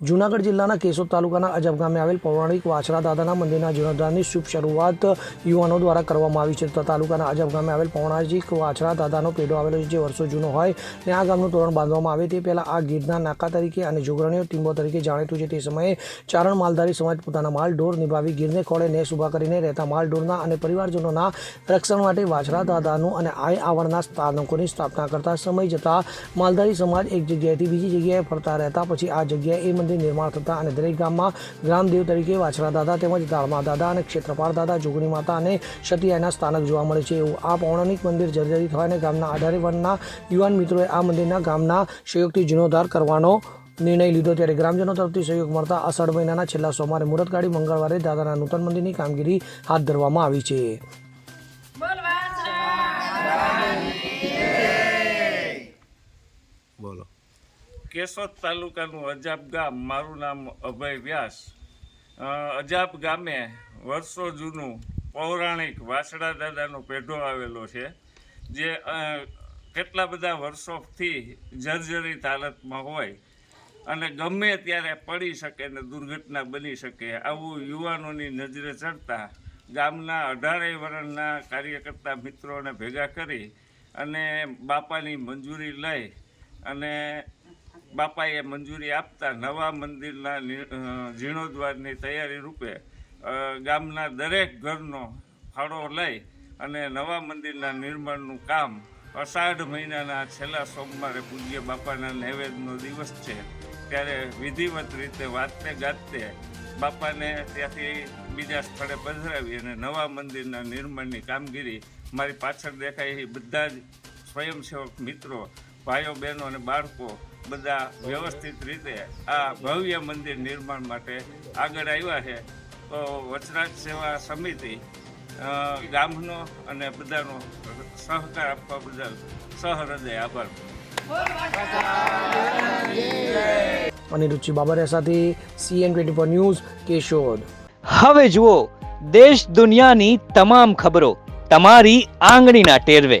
જૂનાગઢ જિલ્લાના કેશોદ તાલુકાના અજબ ગામે આવેલ પૌરાણિક વાછરા દાદાના મંદિરના જીર્ણોદ્ધારની શુભ શરૂઆત યુવાનો દ્વારા કરવામાં આવી છે. તો તાલુકાના અજબ ગામે આવેલ પૌરાણિક વાછરા દાદાનો પેઢો આવેલો છે, જે વર્ષો જૂનો હોય. ને આ ગામનું તોરણ બાંધવામાં આવે તે પહેલાં આ ગીરના નાકા તરીકે અને જોગરણીઓ ટીંબો તરીકે જાણીતું છે. તે સમયે ચારણ માલધારી સમાજ પોતાના માલ ઢોર નિભાવી ગીરને ખોળે નેસ ઊભા કરીને રહેતા માલ ઢોરના અને પરિવારજનોના રક્ષણ માટે વાછરા દાદાનું અને આય આવડના સ્થાનકોની સ્થાપના કરતા સમય જતાં માલધારી સમાજ એક જગ્યાએથી બીજી જગ્યાએ ફરતા રહેતા. પછી આ જગ્યાએ એ નિર્માણ થતા અને દરેક ગામમાં ગ્રામદેવ તરીકે વાછરા દાદા તેમજ દાળમા દાદા અને ક્ષેત્રપાળ દાદા, જોગણી માતા અને સતીયાના સ્થાનક જોવા મળે છે. એવું આ પૌરાણિક મંદિર જર્જરિત થવાને ગામના આધારે વનના યુવાન મિત્રોએ આ મંદિરના ગામના સહયોગથી જીર્ણોદ્ધાર કરવાનો નિર્ણય લીધો. ત્યારે ગ્રામજનો તરફથી સહયોગ મળતા અષાઢ મહિનાના છેલ્લા સોમવારે મુહૂર્ત કાઢી મંગળવારે દાદાના નૂતન મંદિરની કામગીરી હાથ ધરવામાં આવી છે. કેશોદ તાલુકાનું અજાબ ગામ, મારું નામ અભય વ્યાસ. અજાબ ગામે વર્ષો જૂનું પૌરાણિક વાસડા દાદાનો પેઢો આવેલો છે, જે કેટલા બધા વર્ષોથી જર્જરિત હાલતમાં હોય અને ગમે ત્યારે પડી શકે ને દુર્ઘટના બની શકે, આવું યુવાનોની નજરે ચડતા ગામના અઢારેય વર્ણના કાર્યકર્તા મિત્રોને ભેગા કરી અને બાપાની મંજૂરી લઈ અને બાપાએ મંજૂરી આપતા નવા મંદિરના જીર્ણોદ્વારની તૈયારી રૂપે ગામના દરેક ઘરનો ફાળો લઈ અને નવા મંદિરના નિર્માણનું કામ અષાઢ મહિનાના છેલ્લા સોમવારે પૂજ્ય બાપાના નૈવેદ્યનો દિવસ છે. ત્યારે વિધિવત રીતે વાતે ગાતે બાપાને ત્યાંથી બીજા સ્થળે પધરાવી અને નવા મંદિરના નિર્માણની કામગીરી મારી પાછળ દેખાય એ બધા જ સ્વયંસેવક મિત્રો ભાઈઓ બહેનો અને બાળકો બધા વ્યવસ્થિત રીતે આ ભવ્ય મંદિર નિર્માણ માટે આગળ આવ્યા છે. તો વચરાજ સેવા સમિતિ ગામનો અને બધાનો સહકાર આપવા બદલ સહૃદય આભાર. અનિરુચિ બાબરિયા સાથે CN twenty four news Keshod. હવે જુઓ દેશ દુનિયાની તમામ ખબરો તમારી આંગળીના ટેરવે.